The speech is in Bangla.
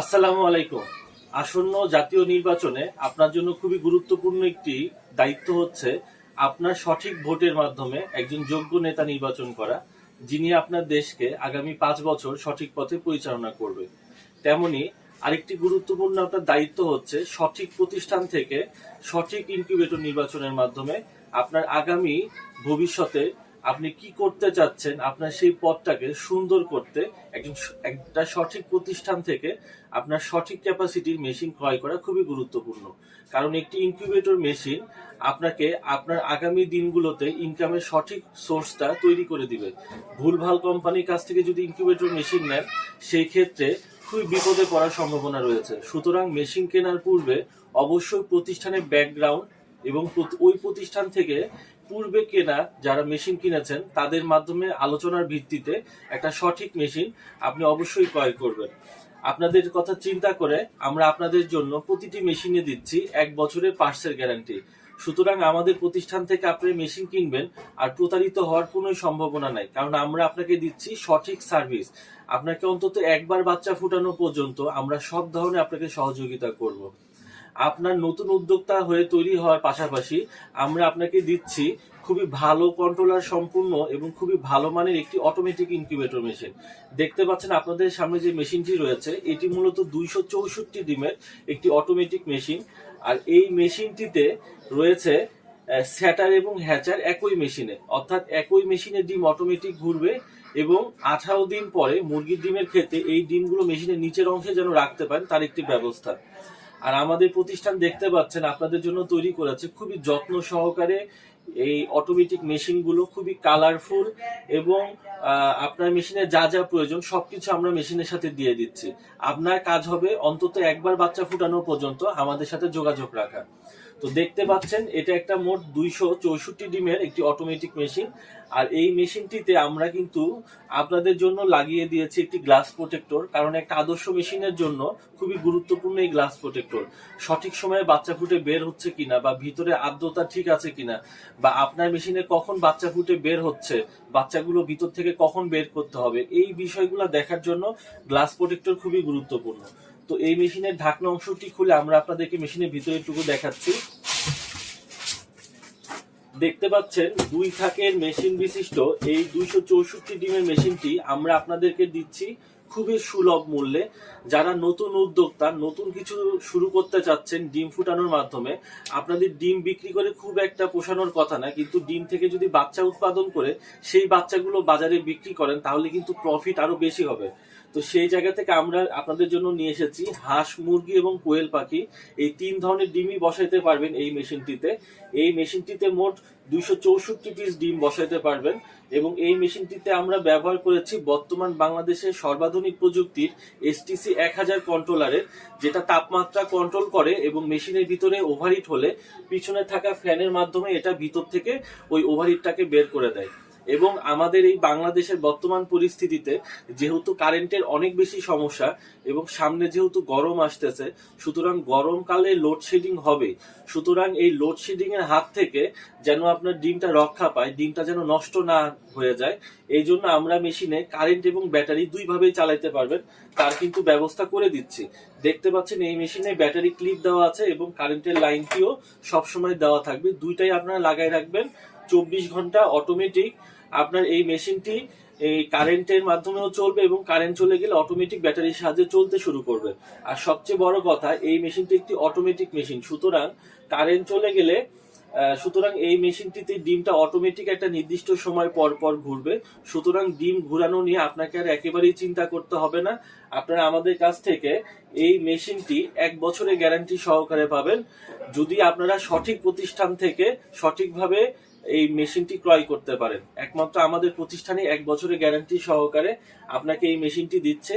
আসসালামু আলাইকুম। আসন্ন জাতীয় নির্বাচনে আপনার জন্য খুবই গুরুত্বপূর্ণ একটি দায়িত্ব হচ্ছে আপনার সঠিক ভোটের মাধ্যমে একজন যোগ্য নেতা নির্বাচন করা, যিনি আপনার দেশকে আগামী পাঁচ বছর সঠিক পথে পরিচালনা করবে। তেমনি আরেকটি গুরুত্বপূর্ণ আপনার দায়িত্ব হচ্ছে সঠিক প্রতিষ্ঠান থেকে সঠিক ইনকিউবেটর নির্বাচনের মাধ্যমে আপনার আগামী ভবিষ্যতে আপনি কি করতে চাচ্ছেন, আপনার সেই পথটাকে সুন্দর করতে, একজন একটা সঠিক প্রতিষ্ঠান থেকে আপনার সঠিক ক্যাপাসিটির মেশিন ক্রয় করা খুবই গুরুত্বপূর্ণ। কারণ একটি ইনকিউবেটর মেশিন আপনাকে আপনার আগামী দিনগুলোতে ইনকামের সঠিক সোর্সটা তৈরি করে দিবে। ভুলভাল কোম্পানির কাছ থেকে যদি ইনকিউবেটর মেশিন নেন, সেই ক্ষেত্রে খুবই বিপদে পড়ার সম্ভাবনা রয়েছে। সুতরাং মেশিন কেনার পূর্বে অবশ্যই প্রতিষ্ঠানের ব্যাকগ্রাউন্ড এবং ওই প্রতিষ্ঠান থেকে পূর্বে কেনা যারা মেশিন কিনেছেন, তাদের মাধ্যমে আলোচনার ভিত্তিতে একটা সঠিক মেশিন আপনি অবশ্যই ক্রয় করবেন। আপনাদের কথা চিন্তা করে আমরা আপনাদের জন্য প্রতিটি মেশিনে দিচ্ছি এক বছরের পার্সের গ্যারান্টি সুতরাং আমাদের প্রতিষ্ঠান থেকে আপনি মেশিন কিনবেন আর প্রতারিত হওয়ার কোনো সম্ভাবনা নাই, কারণ আমরা আপনাকে দিচ্ছি সঠিক সার্ভিস আপনাকে অন্তত একবার বাচ্চা ফুটানো পর্যন্ত আমরা সব ধরনের আপনাকে সহযোগিতা করব। আপনার নতুন উদ্যোক্তা হয়ে তৈরি হওয়ার পাশাপাশি আমরা আপনাকে দিচ্ছি খুবই ভালো কন্ট্রোলার সম্পূর্ণ এবং খুবই ভালো মানের একটি অটোমেটিক ইনকিউবেটর মেশিন দেখতে পাচ্ছেন আপনাদের সামনে যে মেশিনটি রয়েছে, এটি মূলত দুইশো চৌষট্টি ডিমের একটি অটোমেটিক মেশিন আর এই মেশিনটিতে রয়েছে স্যাটার এবং হ্যাচার একই মেশিনে অর্থাৎ একই মেশিনে ডিম অটোমেটিক ঘুরবে এবং আঠারো দিন পরে মুরগির ডিমের ক্ষেত্রে এই ডিমগুলো মেশিনের নিচের অংশে যেন রাখতে পারেন, তার একটি ব্যবস্থা। আর আমাদের প্রতিষ্ঠান দেখতে পাচ্ছেন, আপনাদের জন্য তৈরি করেছে খুবই যত্ন সহকারে এই অটোমেটিক মেশিনগুলো খুবই কালারফুল এবং আপনার মেশিনে যা যা প্রয়োজন সবকিছু আমরা মেশিনের সাথে দিয়ে দিচ্ছি। আপনার কাজ হবে অন্তত একবার বাচ্চা ফুটানো পর্যন্ত আমাদের সাথে যোগাযোগ রাখা। তো দেখতে পাচ্ছেন, এটা একটা মোট দুইশো চৌষট্টি ডিমের একটি অটোমেটিক মেশিন আর এই মেশিনটিতে আমরা কিন্তু আপনাদের জন্য লাগিয়ে দিয়েছি একটি গ্লাস প্রোটেক্টর কারণ একটা আদর্শ মেশিনের জন্য খুবই গুরুত্বপূর্ণ এই গ্লাস প্রোটেক্টর সঠিক সময়ে বাচ্চা ফুটে বের হচ্ছে কিনা বা ভিতরে আর্দ্রতা ঠিক আছে কিনা, বা আপনার মেশিনে কখন বাচ্চা ফুটে বের হচ্ছে, বাচ্চাগুলো ভিতর থেকে কখন বের করতে হবে, এই বিষয়গুলো দেখার জন্য গ্লাস প্রোটেক্টর খুবই গুরুত্বপূর্ণ। তো এই মেশিনের ঢাকনা অংশটি খুলে আমরা আপনাদেরকে মেশিনের ভিতরে টুকু দেখাচ্ছি। দেখতে পাচ্ছেন, দুই থাকের মেশিন বিশিষ্ট। এই দুইশো চৌষট্টি ডিমের মেশিনটি আমরা আপনাদেরকে দিচ্ছি খুবই সুলভ মূল্যে যারা নতুন উদ্যোক্তা, নতুন কিছু শুরু করতে চাচ্ছেন ডিম ফুটানোর মাধ্যমে, আপনাদের ডিম বিক্রি করে খুব একটা পোষানোর কথা না, কিন্তু ডিম থেকে যদি বাচ্চা উৎপাদন করে, সেই বাচ্চাগুলো বাজারে বিক্রি করেন, তাহলে কিন্তু প্রফিট আরও বেশি হবে। তো সেই জায়গা থেকে আমরা আপনাদের জন্য নিয়ে এসেছি হাঁস, মুরগি এবং কোয়েল পাখি। এই তিন ধরনের ডিমই বসাইতে পারবেন এই মেশিনটিতে। এই মেশিনটিতে মোট দুইশো চৌষট্টি পিস ডিম বসাইতে পারবেন এবং এই মেশিনটিতে আমরা ব্যবহার করেছি বর্তমান বাংলাদেশের সর্বাধুনিক প্রযুক্তির এসটিসি এক হাজার কন্ট্রোলারের যেটা তাপমাত্রা কন্ট্রোল করে এবং মেশিনের ভিতরে ওভারহিট হলে পিছনে থাকা ফ্যানের মাধ্যমে এটা ভিতর থেকে ওই ওভারহিটটাকে বের করে দেয়। এবং আমাদের এই বাংলাদেশের বর্তমান পরিস্থিতিতে যেহেতু কারেন্টের অনেক বেশি সমস্যা এবং সামনে যেহেতু গরম আসতেছে, সুতরাং গরমকালে লোডশেডিং হবে। সুতরাং এই লোডশেডিং এর হাত থেকে যেন আপনার ডিমটা রক্ষা পায়, ডিমটা যেন নষ্ট না হয়ে যায়, এই জন্য আমরা মেশিনে কারেন্ট এবং ব্যাটারি দুইভাবেই চালাইতে পারবেন, তার কিন্তু ব্যবস্থা করে দিচ্ছি। দেখতে পাচ্ছেন এই মেশিনে ব্যাটারি ক্লিপ দেওয়া আছে এবং কারেন্টের লাইনটিও সবসময় দেওয়া থাকবে। দুইটাই আপনারা লাগাই রাখবেন। চব্বিশ ঘণ্টা অটোমেটিক আপনার এই মেশিনটি এই কারেন্টের মাধ্যমেও চলবে এবং কারেন্ট চলে গেলে অটোমেটিক ব্যাটারির সাহায্যে চলতে শুরু করবে। আর সবচেয়ে বড় কথা, এই মেশিনটি একটি অটোমেটিক মেশিন সুতরাং কারেন্ট চলে গেলে সুতরাং এই মেশিনটিতে ডিমটা অটোমেটিক একটা নির্দিষ্ট সময় পর পর ঘুরবে। সুতরাং ডিম ঘুরানো নিয়ে আপনাকে আর একেবারেই চিন্তা করতে হবে না। আপনারা আমাদের কাছ থেকে এই মেশিনটি এক বছরের গ্যারান্টি সহকারে পাবেন। যদি আপনারা সঠিক প্রতিষ্ঠান থেকে সঠিকভাবে এই মেশিনটি ক্রয় করতে পারেন। একমাত্র আমাদের প্রতিষ্ঠানে এক বছরের গ্যারান্টি সহকারে আপনাকে এই মেশিনটি দিচ্ছে